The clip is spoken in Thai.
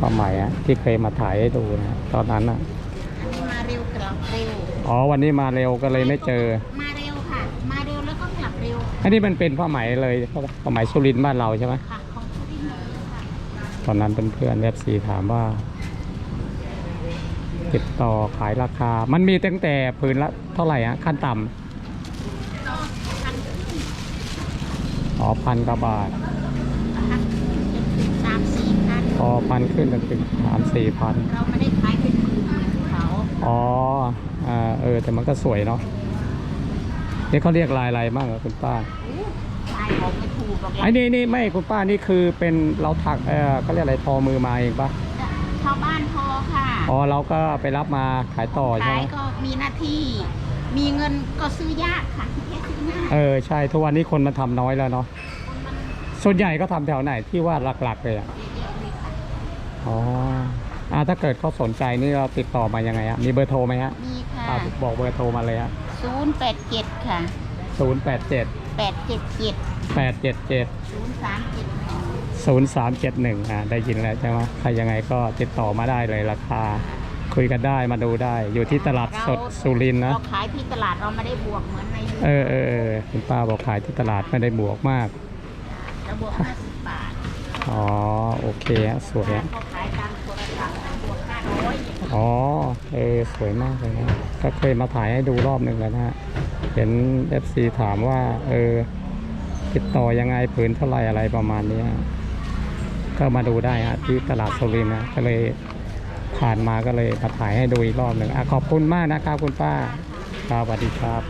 ผ้าไหมอะที่เคยมาถ่ายให้ดูนะตอนนั้นอะอันนี้มาเร็วกลับเร็ว อ๋อวันนี้มาเร็วก็เลยไม่เจอ มาเร็วค่ะ มาเร็วแล้วก็กลับเร็วอันนี้มันเป็นผ้าไหมเลยผ้าไหมสุรินทร์บ้านเราใช่ไหมค่ะของทุกที่เลยค่ะตอนนั้นเพื่อนๆเอฟซีถามว่า ติดต่อขายราคา มันมีตั้งแต่ผืนละเท่าไหร่อะขั้นต่ำก็พันขึ้นอ๋อพันกว่าบาท พันขึ้นจนถึงสามสี่ พันพอพันขึ้นจนถึงสามสี่พันเราไม่ได้ขายเป็นหมื่นเหมือนเขาอ๋ออ่าเออ แต่มันก็สวยเนาะนี่เขาเรียกลายอะไรบ้างอะคุณป้าขายของไม่ถูกหรอกไอ้นี่นี่ไม่คุณป้านี่คือเป็นเราถักเออเขาเรียกอะไรทอมือมาเองปะชาวบ้านพอค่ะอ๋อเราก็ไปรับมาขายต่อใช่ขาไหยมก็มีหน้าที่ มีเงินก็ซื้อยากค่ะแค่ซื้อง่ายเออใช่ทุกวันนี้คนมาทำน้อยแล้วเนาะคนมันส่วนใหญ่ก็ทำแถวไหนที่ว่าหลักๆเลยอะ เยอะๆเลยค่ะ อ๋ออ่าถ้าเกิดเขาสนใจนี่เราติดต่อมายังไงฮะมีเบอร์โทรไหมฮะมีค่ะอ่าบอกเบอร์โทรมาเลยฮะศูนย์แปดเจ็ดค่ะศูนย์แปดเจ็ดแปดเจ็ดเจ็ดแปดเจ็ดเจ็ด ศูนย์สามเจ็ดหนึ่งศูนย์สามเจ็ดหนึ่งอ่าได้ยินแล้วใช่ไหมใครยังไงก็ติดต่อมาได้เลยราคา คุยกันได้มาดูได้ อยู่ที่ตลาดสดสุรินทร์นะ เราขายที่ตลาดเราไม่ได้บวกเหมือนในยูเออเออเออคุณป้าบอกขายที่ตลาดไม่ได้บวกมาก เราบวกห้าสิบบาท อ๋อ โอเคฮะสวยฮะอ๋อ เออ สวยมากเลยนะก็เคยมาถ่ายให้ดูรอบหนึ่งแล้วนะฮะ เห็น FC ถามว่า เออ ติดต่อยังไงผืนเท่าไหรอะไรประมาณนี้ ก็มาดูได้ฮะที่ตลาดสุรินทร์นะ ก็เลยผ่านมาก็เลยมาถ่ายให้ดูอีกรอบหนึ่งอขอบคุณมากนะครับคุณป้าครับสวัสดีครับ